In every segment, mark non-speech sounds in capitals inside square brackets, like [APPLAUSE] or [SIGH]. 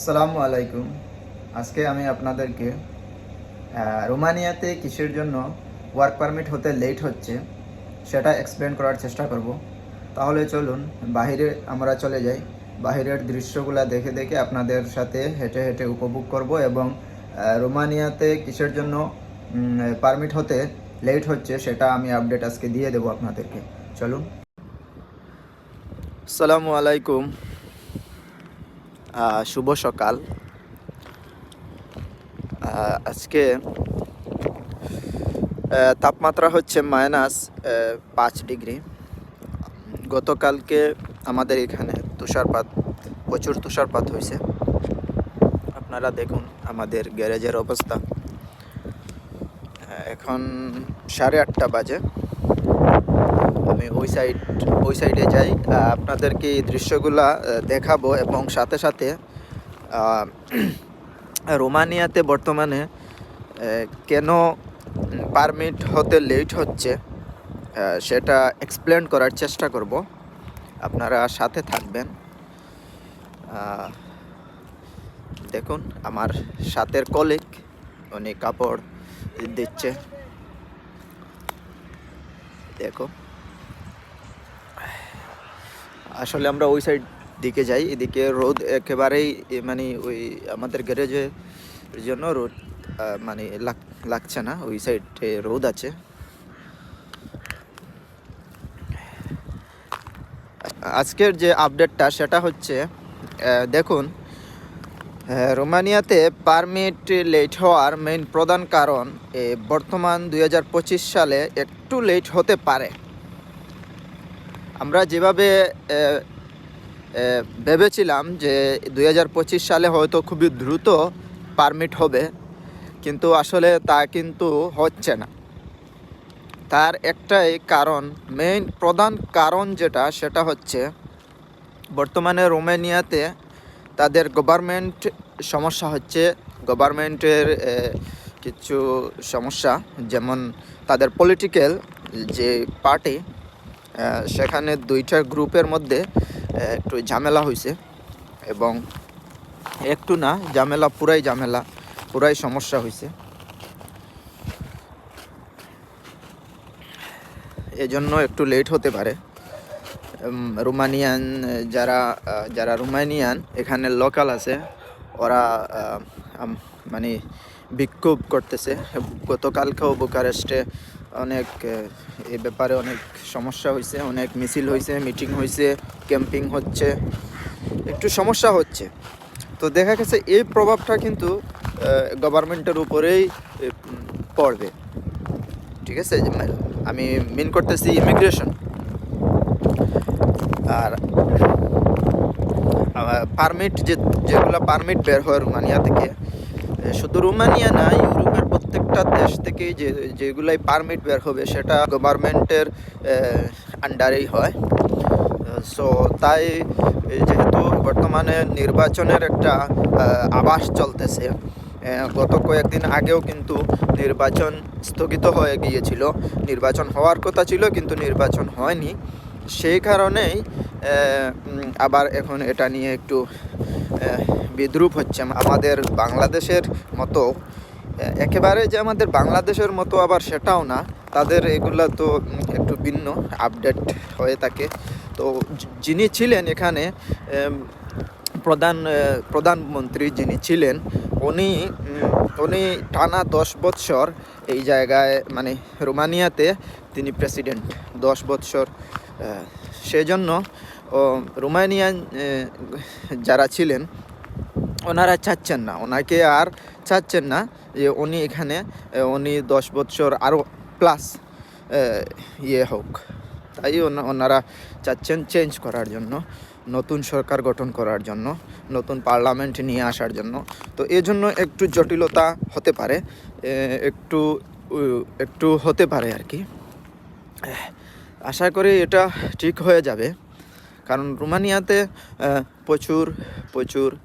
আসসালামু আলাইকুম। আজকে আমি আপনাদেরকে রোমানিয়াতে কিসের জন্য ওয়ার্ক পারমিট হতে লেট হচ্ছে, সেটা এক্সপ্লেন করার চেষ্টা করব। তাহলে চলুন বাইরে আমরা চলে যাই। বাইরের দৃশ্যগুলো দেখে দেখে আপনাদের সাথে হেঁটে হেঁটে উপভোগ করব এবং রোমানিয়াতে কিসের জন্য পারমিট হতে লেট হচ্ছে, সেটা আমি আপডেট আজকে দিয়ে দেবো আপনাদেরকে। চলুন। আসসালামু আলাইকুম। শুভ সকাল। আজকে তাপমাত্রা হচ্ছে মাইনাস পাঁচ ডিগ্রি। গতকালকে আমাদের এখানে তুষারপাত, প্রচুর তুষারপাত হয়েছে। আপনারা দেখুন আমাদের গ্যারেজের অবস্থা। এখন সাড়ে আটটা বাজে। আমি ওই সাইড ওই সাইডে যাই। আপনাদেরকে এই দৃশ্যগুলা দেখাবো এবং সাথে সাথে [CLEARS THROAT] রোমানিয়াতে বর্তমানে কেন পারমিট হতে লেট হচ্ছে সেটা এক্সপ্লেন করার চেষ্টা করব। আপনারা সাথে থাকবেন। দেখুন, আমার সাথের কলিগ উনি কাপড় দিচ্ছে। দেখো। আসলে আমরা ওই সাইড দিকে যাই, এদিকে রোদ একেবারেই মানে ওই আমাদের গ্যারেজের জন্য রোদ মানে লাগ- লাগছে না, ওই সাইডে রোদ আছে। আজকের যে আপডেটটা সেটা হচ্ছে দেখুন রোমানিয়াতে পারমিট লেট হওয়ার মেইন প্রধান কারণ বর্তমান দু হাজার পঁচিশ সালে একটু লেট হতে পারে। আমরা যেভাবে ভেবেছিলাম যে দু হাজার পঁচিশ সালে হয়তো খুবই দ্রুত পারমিট হবে, কিন্তু আসলে তা কিন্তু হচ্ছে না। তার একটাই কারণ মেইন প্রধান কারণ যেটা, সেটা হচ্ছে বর্তমানে রোমেনিয়াতে তাদের গভর্নমেন্ট সমস্যা হচ্ছে গভর্নমেন্টের কিছু সমস্যা, যেমন তাদের পলিটিক্যাল যে পার্টি সেখানে দুইটা গ্রুপের মধ্যে একটু ঝামেলা হয়েছে এবং একটু না, ঝামেলা, পুরাই ঝামেলা, পুরাই সমস্যা হয়েছে এজন্য একটু লেট হতে পারে। রোমানিয়ান, যারা যারা রোমানিয়ান, এখানে লোকাল আছে, ওরা মানে বিক্ষোভ করতেছে। গতকালকেও বুকারেস্টে অনেক, এ ব্যাপারে অনেক সমস্যা হয়েছে অনেক মিছিল হয়েছে মিটিং হয়েছে ক্যাম্পিং হচ্ছে, একটু সমস্যা হচ্ছে। তো দেখা গেছে এই প্রভাবটা কিন্তু গভর্নমেন্টের উপরেই পড়বে। ঠিক আছে? আমি মিন করতেছি ইমিগ্রেশন। আর পারমিট যে, যেগুলো পারমিট বের হয় রোমানিয়া থেকে শুধু রোমানিয়া না ইউরোপের প্রত্যেকটা দেশ থেকে যে, যেগুলাই পারমিট বের হবে সেটা গভর্নমেন্টের আন্ডারেই হয়। সো তাই যেহেতু বর্তমানে নির্বাচনের একটা আভাস চলতেছে গত কয়েকদিন আগেও কিন্তু নির্বাচন স্থগিত হয়ে গিয়েছিল। নির্বাচন হওয়ার কথা ছিল কিন্তু নির্বাচন হয়নি। সেই কারণেই আবার এখন এটা নিয়ে একটু বিদ্রুপ হচ্ছে। আমাদের বাংলাদেশের মতো একেবারে যে আমাদের বাংলাদেশের মতো আবার সেটাও না। তাদের এগুলা তো একটু ভিন্ন আপডেট হয়ে থাকে। তো যিনি ছিলেন এখানে প্রধান প্রধানমন্ত্রী যিনি ছিলেন, উনি উনি টানা দশ বৎসর এই জায়গায় মানে রোমানিয়াতে তিনি প্রেসিডেন্ট দশ বৎসর সেজন্য রোমানিয়ান যারা ছিলেন ওনারা চাচ্ছেন না, ওনাকে আর চাচ্ছেন না যে উনি এখানে উনি দশ বছর আরও প্লাস ইয়ে হোক। তাই ওনা- ওনারা চাচ্ছেন চেঞ্জ করার জন্য, নতুন সরকার গঠন করার জন্য, নতুন পার্লামেন্ট নিয়ে আসার জন্য। তো এই জন্য একটু জটিলতা হতে পারে একটু একটু হতে পারে আর কি। আশা করি এটা ঠিক হয়ে যাবে। কারণ রোমানিয়াতে প্রচুর প্রচুর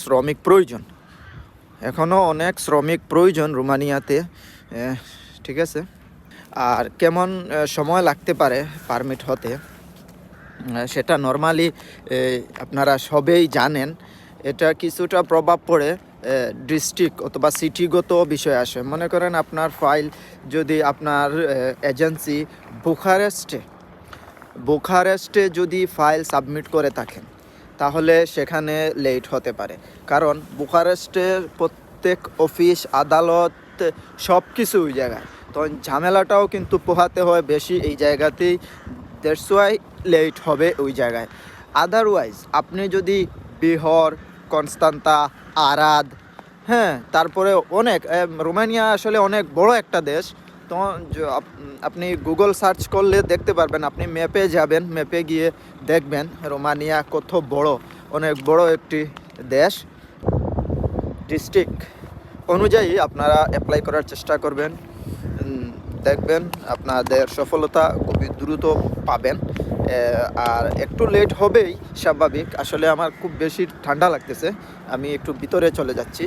শ্রমিক প্রয়োজন। এখনও অনেক শ্রমিক প্রয়োজন রোমানিয়াতে ঠিক আছে? আর কেমন সময় লাগতে পারে পারমিট হতে? সেটা নর্মালি আপনারা সবেই জানেন। এটা কিছুটা প্রভাব পড়ে ডিস্ট্রিক্ট অথবা সিটিগত বিষয় আসে। মনে করেন আপনার ফাইল যদি আপনার এজেন্সি বুখারেস্টে বুখারেস্টে যদি ফাইল সাবমিট করে থাকেন তাহলে সেখানে লেট হতে পারে। কারণ বুখারেস্টের প্রত্যেক অফিস আদালত সব কিছু ওই জায়গায়। তো ঝামেলাটাও কিন্তু পোহাতে হয় বেশি এই জায়গাতেই। দ্যাটস লেট হবে ওই জায়গায়। আদারওয়াইজ আপনি যদি বিহর, কনস্তান্তা, আরাদ হ্যাঁ তারপরে অনেক রোমানিয়া আসলে অনেক বড় একটা দেশ। তো আপনি গুগল সার্চ করলে দেখতে পারবেন, আপনি ম্যাপে যাবেন ম্যাপে গিয়ে দেখবেন রোমানিয়া কত বড়, অনেক বড় একটি দেশ। ডিস্ট্রিক্ট অনুযায়ী আপনারা অ্যাপ্লাই করার চেষ্টা করবেন। দেখবেন আপনাদের সফলতা খুবই দ্রুত পাবেন। আর একটু লেট হবেই স্বাভাবিক। আসলে আমার খুব বেশি ঠান্ডা লাগতেছে। আমি একটু ভিতরে চলে যাচ্ছি।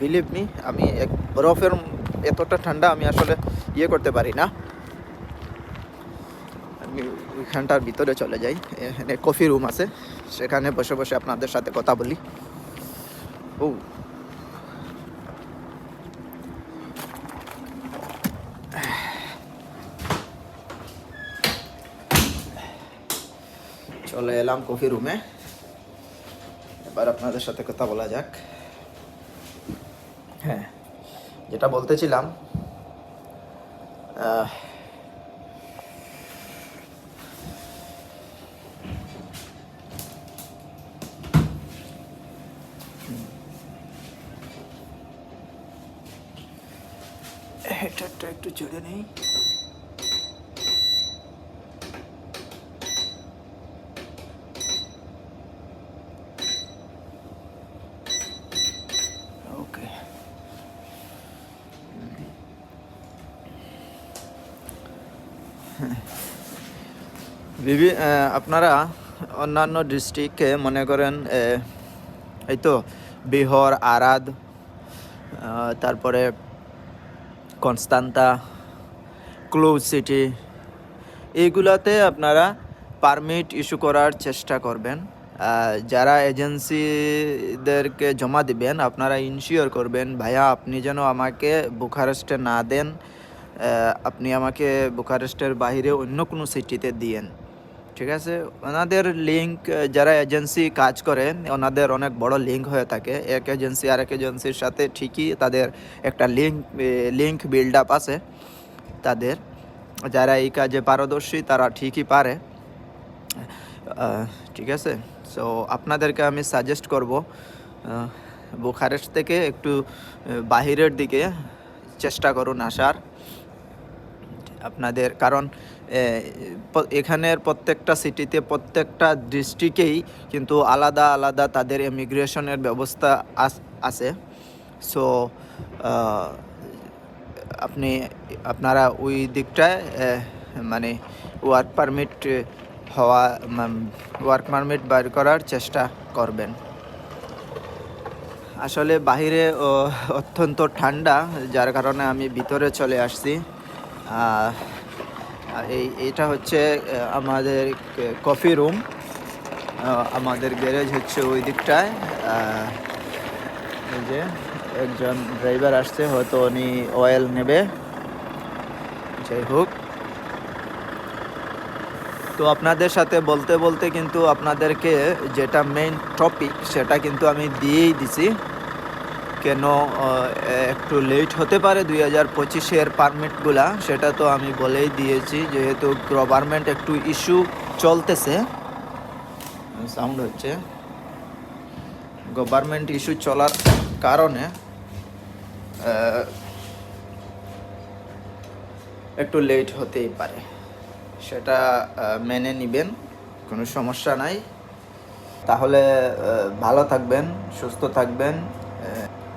বিলিভ মি আমি এক বরফের এতটা ঠান্ডা আমি আসলে ইয়ে করতে পারি না। আমি ওইখানটার ভিতরে চলে যাই। এখানে কফি রুম আছে। সেখানে বসে বসে আপনাদের সাথে কথা বলি। ও। চলে এলাম কফি রুমে এবার আপনাদের সাথে কথা বলা যাক হ্যাঁ যেটা বলতেছিলাম একটু ছেড়ে নেই। আপনারা অন্যান্য ডিস্ট্রিক্টে মনে করেন এই তো বিহর, আরাদ তারপরে কনস্তান্তা ক্লোজ সিটি, এইগুলাতে আপনারা পারমিট ইস্যু করার চেষ্টা করবেন। যারা এজেন্সিদেরকে জমা দিবেন, আপনারা ইনশিওর করবেন, ভাইয়া, আপনি যেন আমাকে বুখারেস্টে না দেন আপনি আমাকে বুখারেস্টের বাইরে অন্য কোনো সিটিতে দিয়েন। ঠিক আছে? ওনাদের লিঙ্ক যারা এজেন্সি কাজ করে ওনাদের অনেক বড় লিঙ্ক হয়ে থাকে। এক এজেন্সি আর এক এজেন্সির সাথে ঠিকই তাদের একটা লিঙ্ক লিঙ্ক বিল্ড আপ আছে তাদের। যারা এই কাজে পারদর্শী, তারা ঠিকই পারে। ঠিক আছে? সো আপনাদেরকে আমি সাজেস্ট করব বুখারেস্ট থেকে একটু বাহিরের দিকে চেষ্টা করুন আসার। আপনাদের, কারণ এখানের প্রত্যেকটা সিটিতে প্রত্যেকটা ডিস্ট্রিক্টেই কিন্তু আলাদা আলাদা তাদের ইমিগ্রেশনের ব্যবস্থা আছে। সো আপনি আপনারা ওই দিকটায় মানে ওয়ার্ক পারমিট হওয়া ওয়ার্ক পারমিট বার করার চেষ্টা করবেন। আসলে বাইরে ও, অত্যন্ত ঠান্ডা যার কারণে আমি ভিতরে চলে আসছি। আর এই, এটা হচ্ছে আমাদের কফি রুম। আমাদের গ্যারেজ হচ্ছে ওই দিকটায়। এই যে একজন ড্রাইভার আসছে, হয়তো উনি অয়েল নেবে। যাই হোক। তো আপনাদের সাথে বলতে বলতে কিন্তু আপনাদেরকে যেটা মেইন টপিক সেটা কিন্তু আমি দিয়েই দিছি। কেন একটু লেট হতে পারে দুই হাজার পঁচিশের পারমিটগুলা সেটা তো আমি বলেই দিয়েছি, যেহেতু গভর্নমেন্ট একটু ইস্যু চলতেছে। সাউন্ড হচ্ছে। গভর্নমেন্ট ইস্যু চলার কারণে একটু লেট হতেই পারে। সেটা মেনে নিবেন, কোনো সমস্যা নাই। তাহলে ভালো থাকবেন, সুস্থ থাকবেন